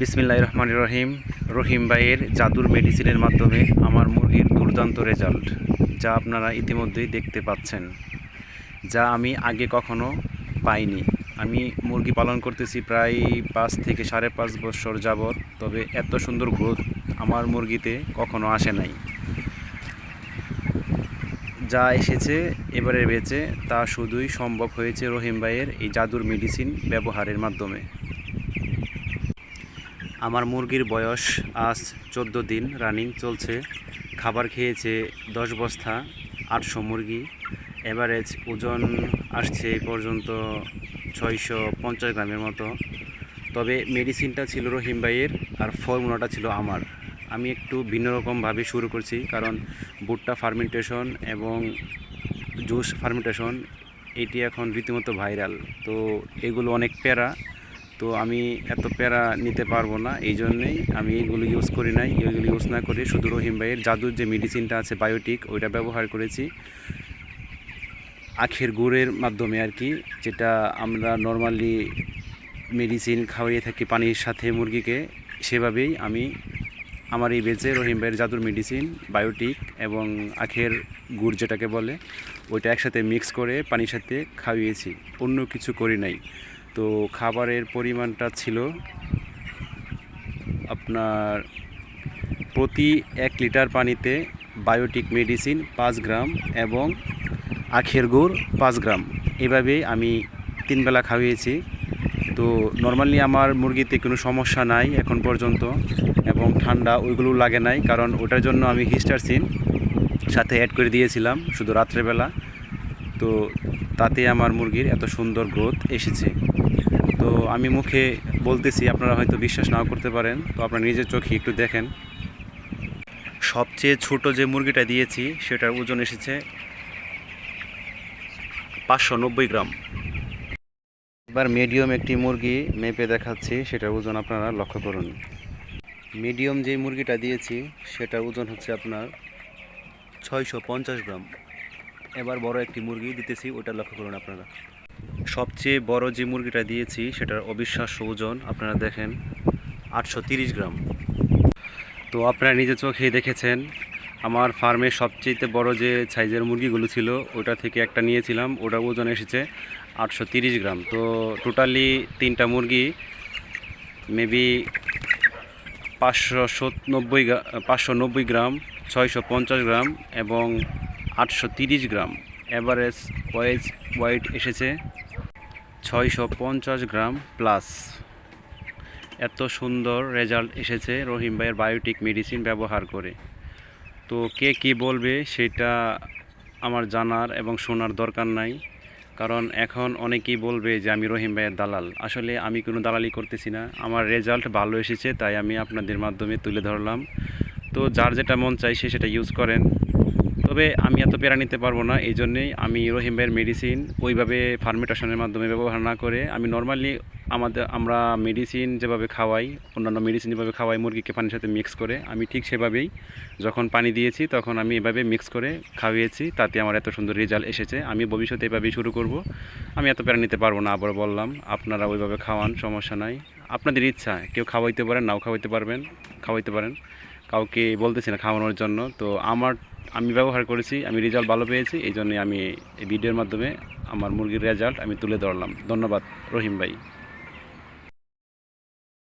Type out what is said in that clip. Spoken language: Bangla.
বিসমিল্লাহ রহমান রহিম। রহিম ভাইয়ের জাদুর মেডিসিনের মাধ্যমে আমার মুরগির দুর্দান্ত রেজাল্ট যা আপনারা ইতিমধ্যেই দেখতে পাচ্ছেন, যা আমি আগে কখনো পাইনি। আমি মুরগি পালন করতেছি প্রায় পাঁচ থেকে সাড়ে পাঁচ বছর যাবৎ, তবে এত সুন্দর গ্রোথ আমার মুরগিতে কখনো আসে নাই। যা এসেছে, এবারে বেঁচে, তা শুধুই সম্ভব হয়েছে রহিম ভাইয়ের এই জাদুর মেডিসিন ব্যবহারের মাধ্যমে। আমার মুরগির বয়স আজ চোদ্দ দিন রানিং চলছে। খাবার খেয়েছে দশ বস্তা, আটশো মুরগি। অ্যাভারেজ ওজন আসছে পর্যন্ত ছয়শো পঞ্চাশ গ্রামের মতো। তবে মেডিসিনটা ছিল রহিম ভাইয়ের আর ফর্মুলাটা ছিল আমার। আমি একটু ভিন্ন রকমভাবে শুরু করছি, কারণ ভুট্টা ফার্মেন্টেশন এবং জুস ফার্মেন্টেশন, এটি এখন রীতিমতো ভাইরাল। তো এগুলো অনেক প্যারা তো আমি এত প্যারা নিতে পারব না, এই জন্যেই আমি এগুলো ইউজ করি নাই। এগুলো ইউজ না করে শুধু রহিম ভাইয়ের জাদুর যে মেডিসিনটা আছে বায়োটিক ওইটা ব্যবহার করেছি। আখের গুড়ের মাধ্যমে আর কি, যেটা আমরা নর্মালি মেডিসিন খাওয়াইয়ে থাকি পানির সাথে মুরগিকে, সেভাবেই আমি আমার এই বেজে রহিম ভাইয়ের জাদুর মেডিসিন বায়োটিক এবং আখের গুড় যেটাকে বলে, ওইটা একসাথে মিক্স করে পানির সাথে খাওয়িয়েছি অন্য কিছু করি নাই। তো খাবারের পরিমাণটা ছিল আপনার প্রতি এক লিটার পানিতে বায়োটিক মেডিসিন পাঁচ গ্রাম এবং আখের গুড় পাঁচ গ্রাম। এভাবেই আমি তিনবেলা খাওয়িয়েছি তো নর্মালি আমার মুরগিতে কোনো সমস্যা নাই এখন পর্যন্ত এবং ঠান্ডা ওইগুলো লাগে নাই, কারণ ওটার জন্য আমি হিস্টারসিন সাথে অ্যাড করে দিয়েছিলাম শুধু রাত্রেবেলা। তো তাতে আমার মুরগির এত সুন্দর গ্রোথ এসেছে। তো আমি মুখে বলতেছি, আপনারা হয়তো বিশ্বাস নাও করতে পারেন, তো আপনারা নিজের চোখে একটু দেখেন। সবচেয়ে ছোট যে মুরগিটা দিয়েছি, সেটার ওজন এসেছে পাঁচশো নব্বই গ্রাম। এবার মিডিয়াম একটি মুরগি মেপে দেখাচ্ছি, সেটার ওজন আপনারা লক্ষ্য করুন। মিডিয়াম যে মুরগিটা দিয়েছি, সেটার ওজন হচ্ছে আপনার ছয়শো পঞ্চাশ গ্রাম। এবার বড় একটি মুরগি দিতেছি ওটা লক্ষ্য করুন আপনারা। সবচেয়ে বড় যে মুরগিটা দিয়েছি, সেটার অবিশ্বাস্য ওজন আপনারা দেখেন, আটশো গ্রাম। তো আপনারা নিজের চোখেই দেখেছেন, আমার ফার্মে সবচেয়ে বড় যে সাইজের মুরগিগুলো ছিল, ওটা থেকে একটা নিয়েছিলাম, ওটার ওজন এসেছে আটশো গ্রাম। তো টোটালি তিনটা মুরগি, মেবি পাঁচশো নব্বই পাঁচশো নব্বই গ্রাম, ছয়শো পঞ্চাশ গ্রাম এবং আটশো গ্রাম। অ্যাভারেজ ওয়েজ ওয়েট এসেছে ছয়শো পঞ্চাশ গ্রাম প্লাস। এত সুন্দর রেজাল্ট এসেছে রহিম ভাইয়ের বায়োটিক মেডিসিন ব্যবহার করে। তো কে কি বলবে সেটা আমার জানার এবং শোনার দরকার নাই। কারণ এখন অনেকেই বলবে যে আমি রহিম ভাইয়ের দালাল। আসলে আমি কোনো দালালি করতেছি না। আমার রেজাল্ট ভালো এসেছে, তাই আমি আপনাদের মাধ্যমে তুলে ধরলাম। তো যার যেটা মন চাই সে সেটা ইউজ করেন। তবে আমি এত পেরা নিতে পারব না, এই জন্যেই আমি রহিম ভাইয়ের মেডিসিন ওইভাবে ফার্মেটেশনের মাধ্যমে ব্যবহার না করে, আমি নর্মালি আমাদের, আমরা মেডিসিন যেভাবে খাওয়াই, অন্যান্য মেডিসিন যেভাবে খাওয়াই, মুরগিকে পানির সাথে মিক্স করে, আমি ঠিক সেভাবেই যখন পানি দিয়েছি তখন আমি এভাবে মিক্স করে খাওয়িয়েছি তাতে আমার এত সুন্দর রেজাল্ট এসেছে। আমি ভবিষ্যতে এভাবেই শুরু করব। আমি এত প্যারা নিতে পারব না আবার বললাম, আপনারা ওইভাবে খাওয়ান, সমস্যা নাই। আপনাদের ইচ্ছা, কেউ খাওয়াইতে পারেন, নাও খাওয়াইতে পারবেন, খাওয়াইতে পারেন। কাউকে বলতেছি না খাওয়ানোর জন্য। তো আমার, আমি ব্যবহার করেছি, আমি রেজাল্ট ভালো পেয়েছি, এই জন্যে আমি এই ভিডিওর মাধ্যমে আমার মুরগির রেজাল্ট আমি তুলে ধরলাম। ধন্যবাদ, রহিম ভাই।